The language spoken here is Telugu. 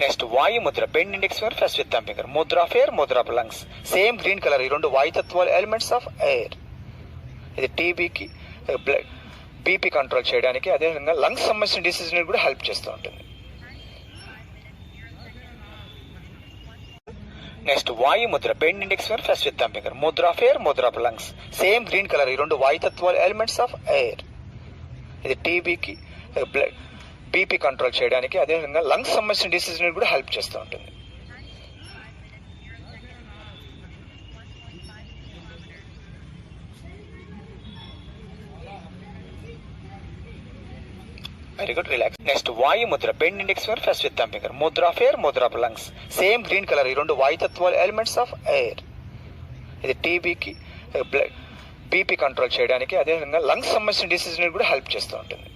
Next Vayu mudra bend index finger first with thumb finger mudra of air mudra of lungs same green colour ఈ రెండు వాయుతత్వాలు ఎలిమెంట్స్ ఆఫ్ ఎయిర్ ఇది టీబీకి బ్లడ్ బీపీ కంట్రోల్ చేయడానికి అదేవిధంగా లంగ్స్ సంబంధించిన డిసీజ్ కూడా హెల్ప్ చేస్తూ ఉంటుంది. Next Vayu mudra bend index finger first with thumb finger mudra of air mudra of lungs same green colour ఈ రెండు వాయుతత్వాలు ఎలిమెంట్స్ ఆఫ్ ఎయిర్ ఇది టీబీకి బ్లడ్ eh, బీపీ కంట్రోల్ చేయడానికి అదేవిధంగా లంగ్స్ సంబంధించిన డిసీజ్ కూడా హెల్ప్ చేస్తూ ఉంటుంది. Very good relax next Vayu mudra. Bend index finger first with thumb finger mudra of air mudra of lungs same green colour ఈ రెండు వాయుతత్వాలు ఎలిమెంట్స్ ఆఫ్ ఎయిర్ ఇది టీబీకి బ్లడ్ బీపీ కంట్రోల్ చేయడానికి అదేవిధంగా లంగ్స్ సంబంధించిన డిసీజ్ కూడా హెల్ప్ చేస్తూ ఉంటుంది.